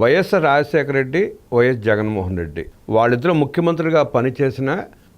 YSR Rajasekhara Reddy YS Jaganmohan Reddy. వాళ్ళిద్దరూ ముఖ్యమంత్రిగా పనిచేసిన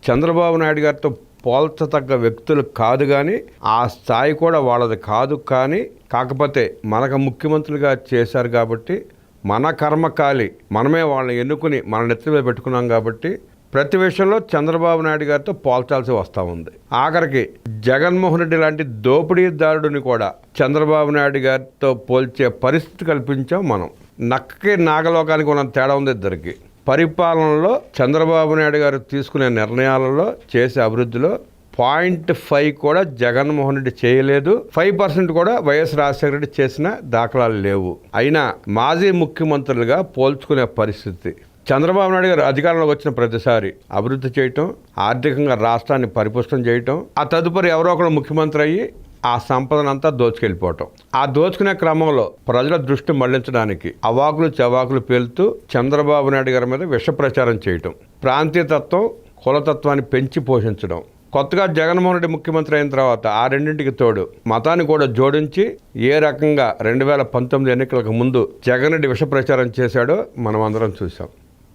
చంద్రబాబు నాయుడు గారితో పోల్చతగ్గ వ్యక్తులు కాదు కానీ ఆ స్థాయి కూడా వాళ్ళది కాదు కానీ కాకపోతే మనకు ముఖ్యమంత్రులుగా చేశారు కాబట్టి మన కర్మకాలి మనమే వాళ్ళని ఎన్నుకుని మన నెత్తి మీద పెట్టుకున్నాం కాబట్టి ప్రతి విషయంలో చంద్రబాబు నాయుడు గారితో పోల్చాల్సి వస్తూ ఉంది. ఆఖరికి జగన్మోహన్ రెడ్డి లాంటి దోపిడీదారుడిని కూడా చంద్రబాబు నాయుడు గారితో పోల్చే పరిస్థితి కల్పించాం మనం. నక్కకి నాగలోకానికి ఉన్న తేడా ఉంది ఇద్దరికి. పరిపాలనలో చంద్రబాబు నాయుడు గారు తీసుకునే నిర్ణయాలలో చేసే అభివృద్ధిలో పాయింట్ ఫైవ్ కూడా జగన్మోహన్ రెడ్డి చేయలేదు. ఫైవ్ పర్సెంట్ కూడా వైఎస్ రాజశేఖర రెడ్డి చేసిన దాఖలాలు లేవు. అయినా మాజీ ముఖ్యమంత్రులుగా పోల్చుకునే పరిస్థితి. చంద్రబాబు నాయుడు గారు అధికారంలోకి వచ్చిన ప్రతిసారి అభివృద్ధి చేయటం ఆర్థికంగా రాష్ట్రాన్ని పరిపుష్టం చేయటం ఆ తదుపరి ఎవరో ఒకరు ముఖ్యమంత్రి అయ్యి ఆ సంపదనంతా దోచుకెళ్ళిపోవటం. ఆ దోచుకునే క్రమంలో ప్రజల దృష్టి మళ్ళించడానికి అవాకులు చవాకులు పేలుతూ చంద్రబాబు నాయుడు గారి మీద విష ప్రచారం చేయటం ప్రాంతీయతత్వం కులతత్వాన్ని పెంచి పోషించడం. కొత్తగా జగన్మోహన్ రెడ్డి ముఖ్యమంత్రి అయిన తర్వాత ఆ రెండింటికి తోడు మతాన్ని కూడా జోడించి ఏ రకంగా రెండు వేల పంతొమ్మిది ఎన్నికలకు ముందు జగన్ రెడ్డి విష ప్రచారం చేశాడో మనం అందరం చూసాం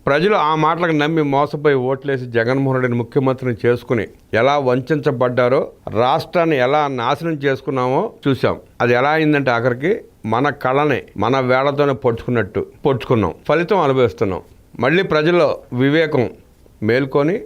ప్రజలు ఆ మాటలకు నమ్మి మోసపోయి ఓట్లేసి జగన్మోహన్ రెడ్డిని ముఖ్యమంత్రిని చేసుకుని ఎలా వంచబడ్డారో రాష్ట్రాన్ని ఎలా నాశనం చేసుకున్నామో చూసాం అది ఎలా అయిందంటే ఆఖరికి మన కళని మన వేళతోనే పొడుచుకున్నట్టు పొడుచుకున్నాం. ఫలితం అనుభవిస్తున్నాం. మళ్ళీ ప్రజల్లో వివేకం మేల్కొని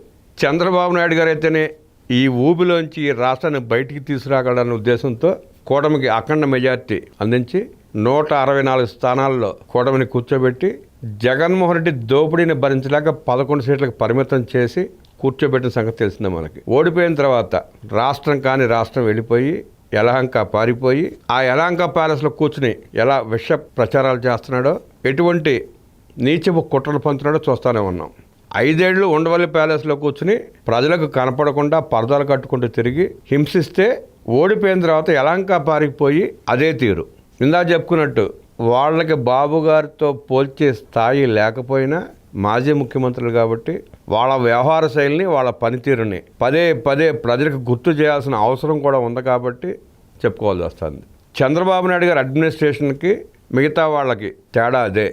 చంద్రబాబు నాయుడు గారు అయితేనే ఈ ఊబిలోంచి ఈ రాష్ట్రాన్ని బయటికి తీసుకురాగలన్న ఉద్దేశంతో కూటమికి అఖండ మెజార్టీ అందించి నూట అరవై నాలుగు స్థానాల్లో కూటమిని కూర్చోబెట్టి జగన్మోహన్ రెడ్డి దోపిడీని భరించలేక పదకొండు సీట్లకు పరిమితం చేసి కూర్చోబెట్టిన సంగతి తెలిసిందే మనకి. ఓడిపోయిన తర్వాత రాష్ట్రం కాని రాష్ట్రం వెళ్ళిపోయి యలహంక పారిపోయి ఆ యలహంక ప్యాలెస్లో కూర్చుని ఎలా విష ప్రచారాలు చేస్తున్నాడో ఎటువంటి నీచపు కుట్రలు పంచున్నాడో చూస్తూనే ఉన్నాం. ఐదేళ్ళు ఉండవల్లి ప్యాలెస్లో కూర్చుని ప్రజలకు కనపడకుండా పరదాలు కట్టుకుంటూ తిరిగి హింసిస్తే ఓడిపోయిన తర్వాత యలహంక పారిపోయి అదే తీరు. ఇందా చెప్పుకున్నట్టు వాళ్ళకి బాబు గారితో పోల్చే స్థాయి లేకపోయినా మాజీ ముఖ్యమంత్రులు కాబట్టి వాళ్ళ వ్యవహార శైలిని వాళ్ళ పనితీరుని పదే పదే ప్రజలకు గుర్తు చేయాల్సిన అవసరం కూడా ఉంది కాబట్టి చెప్పుకోవాల్సి వస్తుంది. చంద్రబాబు నాయుడు గారి అడ్మినిస్ట్రేషన్కి మిగతా వాళ్ళకి తేడా అదే.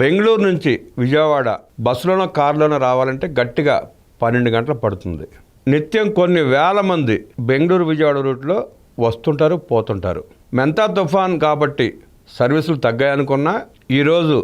బెంగళూరు నుంచి విజయవాడ బస్సులోనో కారులోనో రావాలంటే గట్టిగా పన్నెండు గంటలు పడుతుంది. నిత్యం కొన్ని వేల మంది బెంగళూరు విజయవాడ రూట్లో వస్తుంటారు పోతుంటారు. మెంతా తుఫాన్ కాబట్టి సర్వీసులు తగ్గాయనుకున్నా ఈరోజు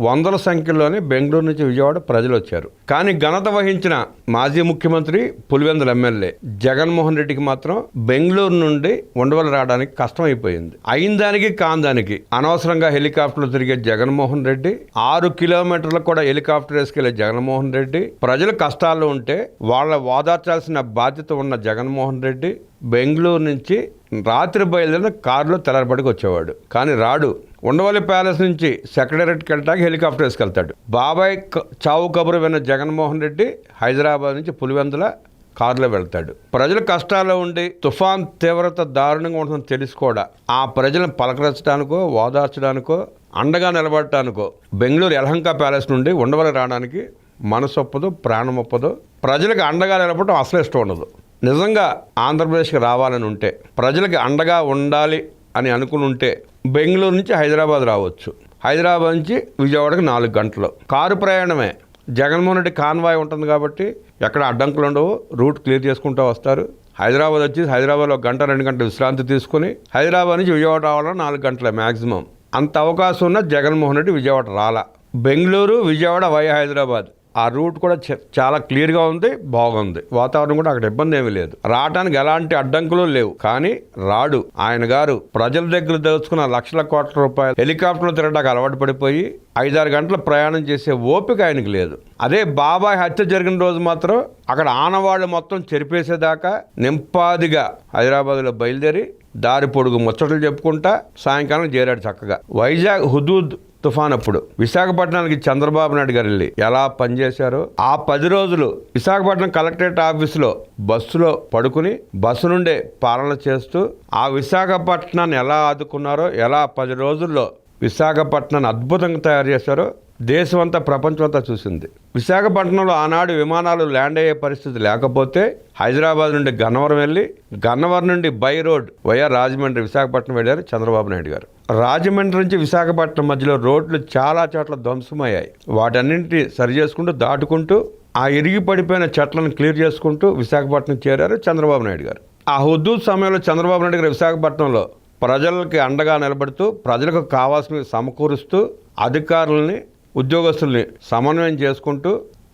వందల సంఖ్యలోనే బెంగళూరు నుంచి విజయవాడ ప్రజలు వచ్చారు కానీ ఘనత వహించిన మాజీ ముఖ్యమంత్రి పులివెందుల ఎమ్మెల్యే జగన్మోహన్ రెడ్డికి మాత్రం బెంగళూరు నుండి ఉండవల రావడానికి కష్టమైపోయింది. అయిపోయింది అయిందానికి కాని అనవసరంగా హెలికాప్టర్లు తిరిగే జగన్మోహన్ రెడ్డి ఆరు కిలోమీటర్లకు కూడా హెలికాప్టర్ వేసుకెళ్ళే జగన్మోహన్ రెడ్డి ప్రజలు కష్టాల్లో ఉంటే వాళ్ళ ఓదార్చాల్సిన బాధ్యత ఉన్న జగన్మోహన్ రెడ్డి బెంగళూరు నుంచి రాత్రి బయలుదేరిన కారులో తెల్లారపడికి వచ్చేవాడు. కానీ రాడు. ఉండవల్లి ప్యాలెస్ నుంచి సెక్రటరీకి వెళ్ళడానికి హెలికాప్టర్ వేసుకెళ్తాడు. బాబాయ్ క- చావు కబురు విన్న జగన్మోహన్ రెడ్డి హైదరాబాద్ నుంచి పులివెందుల కారులో వెళ్తాడు. ప్రజలు కష్టాల్లో ఉండి తుఫాన్ తీవ్రత దారుణంగా ఉంటుందని తెలుసు కూడా ఆ ప్రజలను పలకరించడానికో ఓదార్చడానికో అండగా నిలబడటానికో బెంగళూరు యలహంక ప్యాలెస్ నుండి ఉండవల్లి రావడానికి మనసు ఒప్పదు ప్రాణం ఒప్పదు ప్రజలకు అండగా నిలబడటం అసలు ఇష్టం ఉండదు. నిజంగా ఆంధ్రప్రదేశ్కి రావాలని ఉంటే ప్రజలకి అండగా ఉండాలి అని అనుకుని ఉంటే బెంగళూరు నుంచి హైదరాబాద్ రావచ్చు. హైదరాబాద్ నుంచి విజయవాడకి నాలుగు గంటలు. కారు ప్రయాణమే. జగన్మోహన్ రెడ్డి కాన్వాయ్ ఉంటుంది కాబట్టి ఎక్కడ అడ్డంకులు ఉండవు. రూట్ క్లియర్ చేసుకుంటూ వస్తారు. హైదరాబాద్ వచ్చి హైదరాబాద్లో ఒక గంట రెండు గంటల విశ్రాంతి తీసుకుని హైదరాబాద్ నుంచి విజయవాడ రావాలని నాలుగు గంటలే మ్యాక్సిమం అంత అవకాశం ఉన్న జగన్మోహన్ రెడ్డి విజయవాడ రాలా. బెంగళూరు విజయవాడ వై హైదరాబాద్. ఆ రూట్ కూడా చ- చాలా క్లియర్గా ఉంది బాగుంది. వాతావరణం కూడా అక్కడ ఇబ్బంది ఏమీ లేదు. రావడానికి ఎలాంటి అడ్డంకులు లేవు. కానీ రాడు ఆయన గారు ప్రజల దగ్గర దోచుకున్న లక్షల కోట్ల రూపాయలు హెలికాప్టర్లు తిరగడానికి అలవాటు పడిపోయి ఐదారు గంటల ప్రయాణం చేసే ఓపిక ఆయనకి లేదు. అదే బాబాయ్ హత్య జరిగిన రోజు మాత్రం అక్కడ ఆనవాళ్ళు మొత్తం చెరిపేసేదాకా నింపాదిగా హైదరాబాద్లో బయలుదేరి దారి పొడుగు ముచ్చట్లు చెప్పుకుంటా సాయంకాలం చేరాడు చక్కగా. వైజాగ్ హుదూద్ తుఫాన్ అప్పుడు విశాఖపట్నానికి చంద్రబాబు నాయుడు గారు వెళ్ళి ఎలా పనిచేశారో ఆ పది రోజులు విశాఖపట్నం కలెక్టరేట్ ఆఫీసులో బస్సులో పడుకుని బస్సు నుండే పాలన చేస్తూ ఆ విశాఖపట్నాన్ని ఎలా ఆదుకున్నారో ఎలా పది రోజుల్లో విశాఖపట్నాన్ని అద్భుతంగా తయారు చేశారో దేశమంతా ప్రపంచమంతా చూసింది. విశాఖపట్నంలో ఆనాడు విమానాలు ల్యాండ్ అయ్యే పరిస్థితి లేకపోతే హైదరాబాద్ నుండి గన్నవరం వెళ్ళి గన్నవరం నుండి by road via Rajahmundry Visakhapatnam వెళ్ళారు చంద్రబాబు నాయుడు గారు. రాజమండ్రి నుంచి విశాఖపట్నం మధ్యలో రోడ్లు చాలా చోట్ల ధ్వంసమయ్యాయి. వాటన్నింటి సరి చేసుకుంటూ దాటుకుంటూ ఆ ఇరిగి పడిపోయిన చెట్లను క్లియర్ చేసుకుంటూ విశాఖపట్నం చేరారు చంద్రబాబు నాయుడు గారు. ఆ హుద్దు సమయంలో చంద్రబాబు నాయుడు గారు విశాఖపట్నంలో ప్రజలకి అండగా నిలబడుతూ ప్రజలకు కావాల్సినవి సమకూరుస్తూ అధికారులని ఉద్యోగస్తుల్ని సమన్వయం చేసుకుంటూ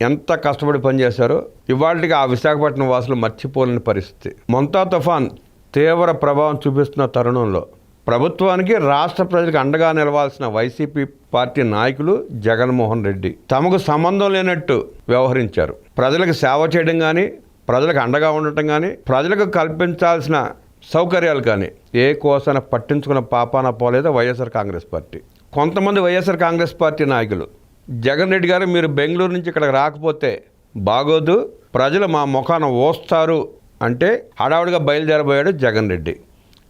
ఎంత కష్టపడి పనిచేశారో ఇవాళకి ఆ విశాఖపట్నం వాసులు మర్చిపోలేని పరిస్థితి. మొంతా తుఫాన్ తీవ్ర ప్రభావం చూపిస్తున్న తరుణంలో ప్రభుత్వానికి రాష్ట్ర ప్రజలకు అండగా నిలవాల్సిన వైసీపీ పార్టీ నాయకులు జగన్మోహన్ రెడ్డి. తమకు సంబంధం లేనట్టు వ్యవహరించారు. ప్రజలకు సేవ చేయడం కానీ ప్రజలకు అండగా ఉండటం కానీ ప్రజలకు కల్పించాల్సిన సౌకర్యాలు కానీ ఏ కోసన పట్టించుకున్న పాపాన పోలేదో వైఎస్ఆర్ కాంగ్రెస్ పార్టీ. కొంతమంది వైఎస్ఆర్ కాంగ్రెస్ పార్టీ నాయకులు జగన్ రెడ్డి గారు మీరు బెంగళూరు నుంచి ఇక్కడికి రాకపోతే బాగోదు ప్రజలు మా ముఖాన ఓస్తారు అంటే హడావుడిగా బయలుదేరబోయాడు జగన్ రెడ్డి.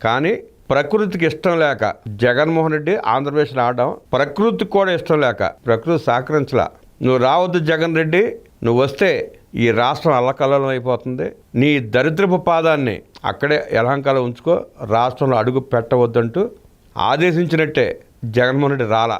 కానీ ప్రకృతికి ఇష్టం లేక జగన్మోహన్ రెడ్డి ఆంధ్రప్రదేశ్ రావడం ప్రకృతికి కూడా ఇష్టం లేక ప్రకృతి సహకరించలా. నువ్వు రావద్దు జగన్ రెడ్డి నువ్వు వస్తే ఈ రాష్ట్రం అల్లకల్లం అయిపోతుంది. నీ దరిద్రపు పాదాన్ని అక్కడే ఎలహంకాలో ఉంచుకో రాష్ట్రంలో అడుగు పెట్టవద్దంటూ ఆదేశించినట్టే జగన్మోహన్ రెడ్డి రాలా.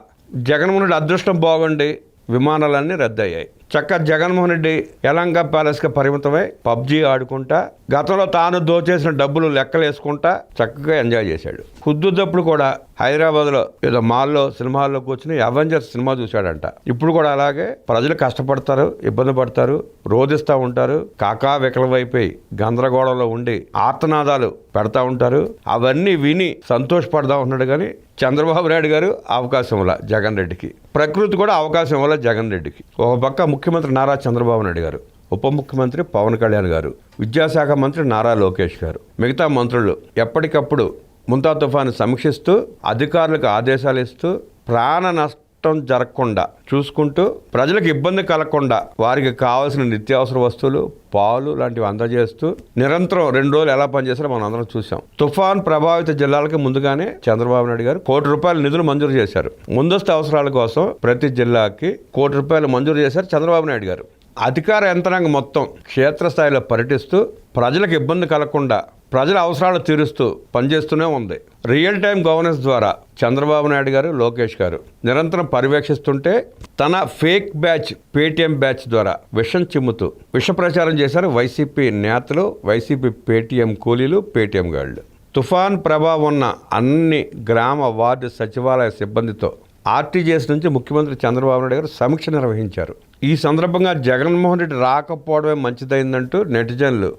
జగన్మోహన్ రెడ్డి అదృష్టం బాగుండి విమానాలన్నీ రద్దయ్యాయి. చక్క జగన్మోహన్ రెడ్డి యలంక ప్యాలెస్కి పరిమితమై పబ్జీ ఆడుకుంటా గతంలో తాను దోచేసిన డబ్బులు లెక్కలేసుకుంటా చక్కగా ఎంజాయ్ చేశాడు. కుద్దుదప్పుడు కూడా హైదరాబాద్లో ఏదో మాల్లో సినిమా హాల్లో కూర్చుని అవెంజర్స్ సినిమా చూశాడంట. ఇప్పుడు కూడా అలాగే ప్రజలు కష్టపడతారు ఇబ్బంది పడతారు రోధిస్తూ ఉంటారు కాకా వికలమైపోయి గందరగోళంలో ఉండి ఆర్తనాదాలు పెడతా ఉంటారు. అవన్నీ విని సంతోషపడదా ఉన్నాడు కానీ చంద్రబాబు నాయుడు గారు అవకాశం ఇవ్వాలి జగన్ రెడ్డికి. ప్రకృతి కూడా అవకాశం ఇవ్వాలి జగన్ రెడ్డికి. ఒక పక్క ముఖ్యమంత్రి నారా చంద్రబాబు నాయుడు గారు ఉప ముఖ్యమంత్రి పవన్ కళ్యాణ్ గారు విద్యాశాఖ మంత్రి నారా లోకేష్ గారు మిగతా మంత్రులు ఎప్పటికప్పుడు ముంతా తుఫాను సమీక్షిస్తూ అధికారులకు ఆదేశాలు ఇస్తూ ప్రాణ నష్ట జరగకుండా చూసుకుంటూ ప్రజలకు ఇబ్బంది కలగకుండా వారికి కావాల్సిన నిత్యావసర వస్తువులు పాలు లాంటివి అందజేస్తూ నిరంతరం రెండు రోజులు ఎలా పనిచేస్తారో మనం అందరం చూసాం తుఫాన్ ప్రభావిత జిల్లాలకు ముందుగానే చంద్రబాబు నాయుడు గారు కోటి రూపాయల నిధులు మంజూరు చేశారు. ముందస్తు అవసరాల కోసం ప్రతి జిల్లాకి కోటి రూపాయలు మంజూరు చేశారు చంద్రబాబు నాయుడు గారు. అధికార యంత్రాంగం మొత్తం క్షేత్రస్థాయిలో పర్యటిస్తూ ప్రజలకు ఇబ్బంది కలగకుండా ప్రజల అవసరాలు తీరుస్తూ పనిచేస్తూనే ఉంది. రియల్ టైం గవర్నెన్స్ ద్వారా చంద్రబాబు నాయుడు గారు లోకేష్ గారు నిరంతరం పర్యవేక్షిస్తుంటే తన ఫేక్ బ్యాచ్ పేటీఎం బ్యాచ్ ద్వారా విషం చిమ్ముతూ విష ప్రచారం చేశారు వైసీపీ నేతలు వైసీపీ పేటీఎం కూలీలు పేటీఎం గాళ్ళు. తుఫాన్ ప్రభావం ఉన్న అన్ని గ్రామ వార్డు సచివాలయ సిబ్బందితో ఆర్టీజీఎస్ నుంచి ముఖ్యమంత్రి చంద్రబాబు నాయుడు గారు సమీక్ష నిర్వహించారు. ఈ సందర్భంగా జగన్మోహన్ రెడ్డి రాకపోవడమే మంచిదైందంటూ నెటిజన్లు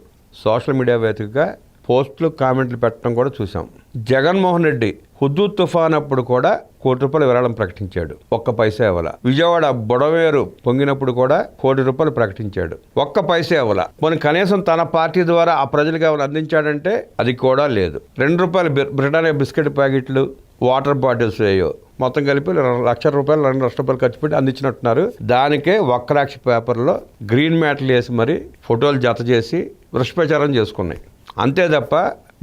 సోషల్ మీడియా వేదికగా పోస్టులు కామెంట్లు పెట్టడం కూడా చూసాం జగన్మోహన్ రెడ్డి హుద్దు తుఫాన్ అప్పుడు కూడా కోటి రూపాయలు విరాళం ప్రకటించాడు. ఒక్క పైసా ఇవ్వాల. విజయవాడ బుడవేరు పొంగినప్పుడు కూడా కోటి రూపాయలు ప్రకటించాడు. ఒక్క పైసా ఇవ్వాల. మన కనీసం తన పార్టీ ద్వారా ఆ ప్రజలకు ఎవరు అందించాడంటే అది కూడా లేదు. రెండు రూపాయలు బ్రిటానియా బిస్కెట్ ప్యాకెట్లు వాటర్ బాటిల్స్ వేయో మొత్తం కలిపి లక్ష రూపాయలు రెండు లక్షల రూపాయలు ఖర్చు పెట్టి అందించినట్టున్నారు. దానికే ఒక్క లక్ష పేపర్లో గ్రీన్ మ్యాట్లు వేసి మరి ఫోటోలు జత చేసి దుష్ప్రచారం చేసుకున్నాయి. అంతే తప్ప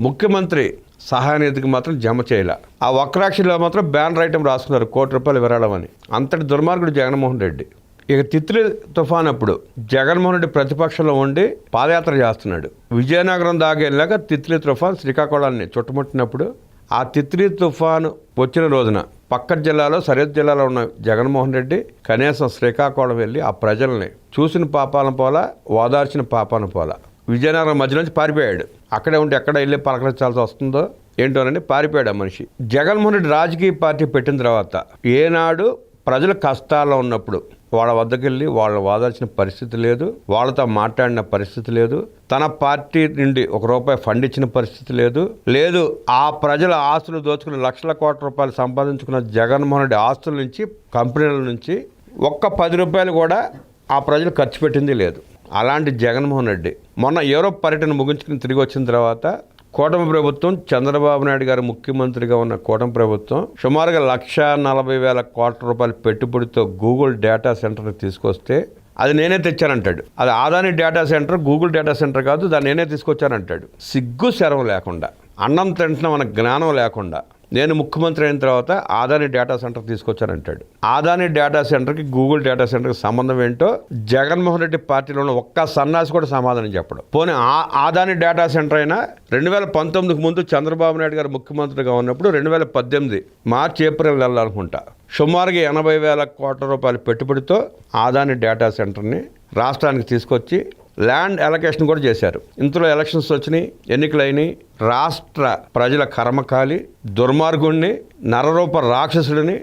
ముఖ్యమంత్రి సహాయ నిధికి మాత్రం జమ చేయలే. ఆ వక్రాక్షిలో మాత్రం బ్యానర్ ఐటమ్ రాసుకున్నారు కోటి రూపాయలు విరాళం అని. అంతటి దుర్మార్గుడు జగన్మోహన్ రెడ్డి. ఇక తిత్లి తుఫాన్ అప్పుడు జగన్మోహన్ రెడ్డి ప్రతిపక్షంలో ఉండి పాదయాత్ర చేస్తున్నాడు. విజయనగరం దాకా తిత్లి తిత్లీ తుఫాన్ శ్రీకాకుళాన్ని చుట్టుముట్టినప్పుడు ఆ తిత్లి తుఫాను వచ్చిన రోజున పక్క జిల్లాలో సరిహద్దు జిల్లాలో ఉన్న జగన్మోహన్ రెడ్డి కనీసం శ్రీకాకుళం వెళ్ళి ఆ ప్రజల్ని చూసిన పాపాలను పోలా ఓదార్చిన పాపాలను పోలా. విజయనగరం మధ్య నుంచి పారిపోయాడు. అక్కడే ఉంటే ఎక్కడ వెళ్ళి పలకరించాల్సి వస్తుందో ఏంటోనని పారిపోయాడు ఆ మనిషి. జగన్మోహన్ రెడ్డి రాజకీయ పార్టీ పెట్టిన తర్వాత ఏనాడు ప్రజలు కష్టాల్లో ఉన్నప్పుడు వాళ్ళ వద్దకు వెళ్ళి వాళ్ళు వాదాల్సిన పరిస్థితి లేదు వాళ్ళతో మాట్లాడిన పరిస్థితి లేదు తన పార్టీ నుండి ఒక రూపాయి ఫండ్ ఇచ్చిన పరిస్థితి లేదు. లేదు ఆ ప్రజల ఆస్తులు దోచుకుని లక్షల కోట్ల రూపాయలు సంపాదించుకున్న జగన్మోహన్ రెడ్డి ఆస్తుల నుంచి కంపెనీల నుంచి ఒక్క పది రూపాయలు కూడా ఆ ప్రజలు ఖర్చు పెట్టింది లేదు. అలాంటి జగన్మోహన్ రెడ్డి. మొన్న యూరోప్ పర్యటన ముగించుకుని తిరిగి వచ్చిన తర్వాత కూటమి ప్రభుత్వం చంద్రబాబు నాయుడు గారు ముఖ్యమంత్రిగా ఉన్న కూటమి ప్రభుత్వం సుమారుగా లక్ష నలభై వేల కోట్ల రూపాయల పెట్టుబడితో గూగుల్ డేటా సెంటర్ని తీసుకొస్తే అది నేనే తెచ్చానంటాడు. అది Adani data centre Google data centre కాదు దాన్ని నేనే తీసుకొచ్చానంటాడు. సిగ్గు శరం లేకుండా అన్నం తింటున్న మన జ్ఞానం లేకుండా నేను ముఖ్యమంత్రి అయిన తర్వాత ఆదాని డేటా సెంటర్ తీసుకొచ్చానంటాడు ఆదాని డేటా సెంటర్కి గూగుల్ డేటా సెంటర్కి సంబంధం ఏంటో జగన్మోహన్ రెడ్డి పార్టీలో ఉన్న ఒక్క సన్నాసి కూడా సమాధానం చెప్పడం. పోనీ ఆ ఆదాని డేటా సెంటర్ అయినా రెండు వేల పంతొమ్మిదికి ముందు చంద్రబాబు నాయుడు గారు ముఖ్యమంత్రిగా ఉన్నప్పుడు రెండు వేల పద్దెనిమిది మార్చి ఏప్రిల్ వెళ్ళాలనుకుంటా. సుమారుగా ఎనభై వేల కోట్ల రూపాయల పెట్టుబడితో ఆదాని డేటా సెంటర్ని రాష్ట్రానికి తీసుకొచ్చి ల్యాండ్ అలొకేషన్ కూడా చేశారు. ఇంతలో ఎలక్షన్స్ వచ్చినాయి ఎన్నికలైనవి రాష్ట్ర ప్రజల కర్మకాలి దుర్మార్గుణ్ణి నరరూప రాక్షసుడిని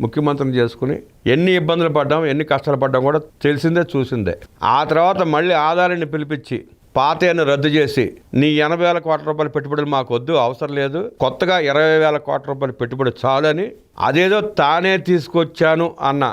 ముఖ్యమంత్రిని చేసుకుని ఎన్ని ఇబ్బందులు పడ్డాం ఎన్ని కష్టాలు పడ్డాం కూడా తెలిసిందే చూసిందే. ఆ తర్వాత మళ్ళీ ఆధారాన్ని పిలిపించి పాతయాన్ని రద్దు చేసి నీ ఎనభై వేల కోట్ల రూపాయల పెట్టుబడులు మాకు వద్దు అవసరం లేదు కొత్తగా ఇరవై వేల కోట్ల రూపాయల పెట్టుబడి చాలని అదేదో తానే తీసుకొచ్చాను అన్న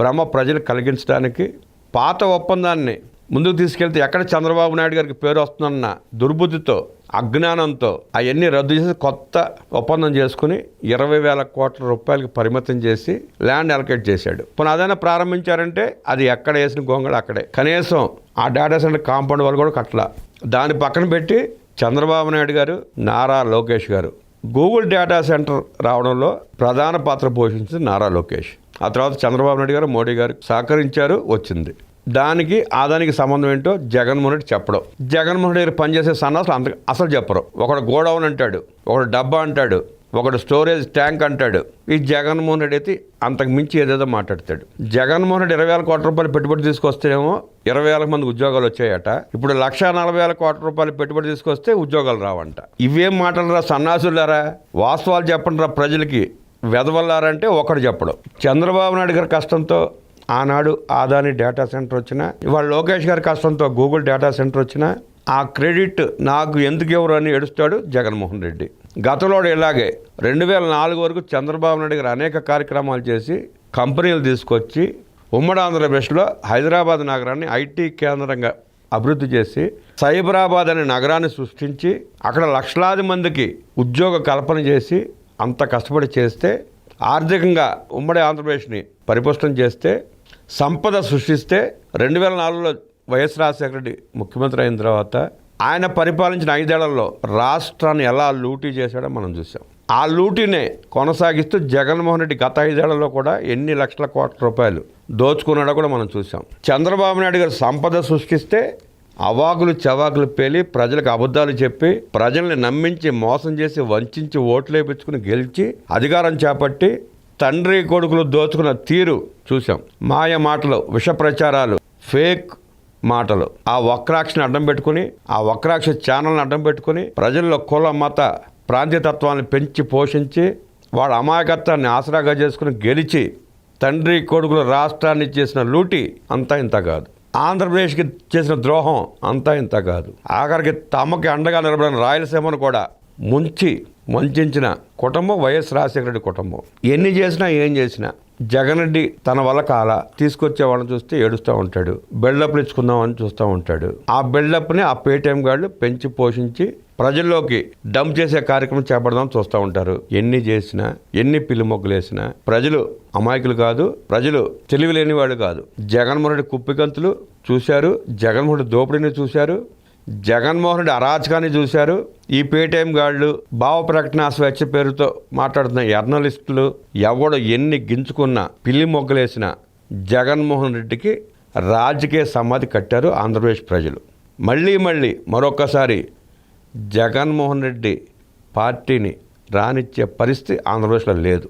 భ్రమ ప్రజలు కలిగించడానికి పాత ఒప్పందాన్ని ముందుకు తీసుకెళ్తే ఎక్కడ చంద్రబాబు నాయుడు గారికి పేరు వస్తుందన్న దుర్బుద్ధితో అజ్ఞానంతో అవన్నీ రద్దు చేసి కొత్త ఒప్పందం చేసుకుని ఇరవై వేల కోట్ల రూపాయలకి పరిమితం చేసి ల్యాండ్ అలకేట్ చేశాడు. పోనీ అదైనా ప్రారంభించారంటే అది ఎక్కడ వేసిన గోంగడ అక్కడే. కనీసం ఆ డేటా సెంటర్ కాంపౌండ్ వాళ్ళు కూడా కట్టల. దాని పక్కన పెట్టి చంద్రబాబు నాయుడు గారు నారా లోకేష్ గారు గూగుల్ డేటా సెంటర్ రావడంలో ప్రధాన పాత్ర పోషించింది నారా లోకేష్. ఆ తర్వాత చంద్రబాబు నాయుడు గారు మోడీ గారు సహకరించారు వచ్చింది. దానికి ఆదానికి సంబంధం ఏంటో జగన్మోహన్ రెడ్డి చెప్పడం. జగన్మోహన్ రెడ్డి పనిచేసే సన్నాసులు అంత అసలు చెప్పరు. ఒకడు గోడౌన్ అంటాడు ఒకడు డబ్బా అంటాడు ఒకడు స్టోరేజ్ ట్యాంక్ అంటాడు. ఈ జగన్మోహన్ రెడ్డి అయితే అంతకు మించి ఏదేదో మాట్లాడతాడు. జగన్మోహన్ రెడ్డి ఇరవై వేల కోట్ల రూపాయలు పెట్టుబడి తీసుకొస్తేనేమో ఇరవై వేల మంది ఉద్యోగాలు వచ్చాయట. ఇప్పుడు లక్ష నలభై వేల కోట్ల రూపాయలు పెట్టుబడి తీసుకొస్తే ఉద్యోగాలు రావంట. ఇవేం మాటలు సన్నాసులారా? వాస్తవాలు చెప్పండి రా ప్రజలకి. వెదవల్లారంటే ఒకడు చెప్పడం. చంద్రబాబు నాయుడు గారి కష్టంతో ఆనాడు ఆదాని డేటా సెంటర్ వచ్చిన ఇవాళ లోకేష్ గారి కష్టంతో గూగుల్ డేటా సెంటర్ వచ్చిన ఆ క్రెడిట్ నాకు ఎందుకు ఎవరు అని ఏడుస్తాడు జగన్మోహన్ రెడ్డి. గతంలో ఇలాగే రెండు వేల నాలుగు వరకు చంద్రబాబు నాయుడు గారు అనేక కార్యక్రమాలు చేసి కంపెనీలు తీసుకొచ్చి ఉమ్మడి ఆంధ్రప్రదేశ్లో హైదరాబాద్ నగరాన్ని ఐటీ కేంద్రంగా అభివృద్ధి చేసి సైబరాబాద్ అనే నగరాన్ని సృష్టించి అక్కడ లక్షలాది మందికి ఉద్యోగ కల్పన చేసి అంత కష్టపడి చేస్తే ఆర్థికంగా ఉమ్మడి ఆంధ్రప్రదేశ్ని పరిపుష్టం చేస్తే సంపద సృష్టిస్తే రెండు వేల నాలుగులో వైఎస్ రాజశేఖర రెడ్డి ముఖ్యమంత్రి అయిన తర్వాత ఆయన పరిపాలించిన ఐదేళ్ళలో రాష్ట్రాన్ని ఎలా లూటీ చేశాడో మనం చూసాం ఆ లూటీనే కొనసాగిస్తూ జగన్మోహన్ రెడ్డి గత ఐదేళ్ళలో కూడా ఎన్ని లక్షల కోట్ల రూపాయలు దోచుకున్నాడో కూడా మనం చూసాం చంద్రబాబు నాయుడు గారు సంపద సృష్టిస్తే అవాకులు చవాకులు పేలి ప్రజలకు అబద్ధాలు చెప్పి ప్రజల్ని నమ్మించి మోసం చేసి వంచి ఓట్లు వేయించుకుని గెలిచి అధికారం చేపట్టి తండ్రి కొడుకులు దోచుకున్న తీరు చూసాం మాయ మాటలు విష ప్రచారాలు ఫేక్ మాటలు. ఆ వక్రాక్షని అడ్డం పెట్టుకుని ఆ వక్రాక్ష ఛానల్ని అడ్డం పెట్టుకుని ప్రజల్లో కుల మత ప్రాంతీయతత్వాన్ని పెంచి పోషించి వాళ్ళ అమాయకత్వాన్ని ఆసరాగా చేసుకుని గెలిచి తండ్రి కొడుకులు రాష్ట్రాన్ని చేసిన లూటి అంతా ఇంత కాదు. ఆంధ్రప్రదేశ్కి చేసిన ద్రోహం అంతా ఇంత కాదు. ఆఖరికి తమకి అండగా నిలబడిన రాయలసీమను కూడా ముంచి వంచిన కుటుంబం వైఎస్ రాజశేఖర రెడ్డి కుటుంబం. ఎన్ని చేసినా ఏం చేసినా జగన్ రెడ్డి తన వల్ల కాల తీసుకొచ్చే వాళ్ళని చూస్తే ఏడుస్తూ ఉంటాడు. బిల్డప్లు ఇచ్చుకుందామని చూస్తూ ఉంటాడు. ఆ బిల్డప్ని ఆ పేటీఎం గాళ్ళు పెంచి పోషించి ప్రజల్లోకి డంప్ చేసే కార్యక్రమం చేపడదాం చూస్తూ ఉంటారు. ఎన్ని చేసినా ఎన్ని పిల్లి మొగ్గులు ప్రజలు అమాయకులు కాదు ప్రజలు తెలివి లేని వాళ్ళు కాదు. జగన్మోహన్ రెడ్డి కుప్పికంతులు చూశారు జగన్మోహన్ రెడ్డి దోపిడీని చూశారు జగన్మోహన్ రెడ్డి అరాచకాన్ని చూశారు. ఈ పేటీఎం గాళ్ళు భావ ప్రకటన స్వేచ్ఛ పేరుతో మాట్లాడుతున్న జర్నలిస్టులు ఎవడు ఎన్ని గించుకున్నా పిల్లి మొగ్గలేసిన జగన్మోహన్ రెడ్డికి రాజకీయ సమాధి కట్టారు ఆంధ్రప్రదేశ్ ప్రజలు. మళ్ళీ మళ్ళీ మరొకసారి జగన్మోహన్ రెడ్డి పార్టీని రానిచ్చే పరిస్థితి ఆంధ్రప్రదేశ్లో లేదు.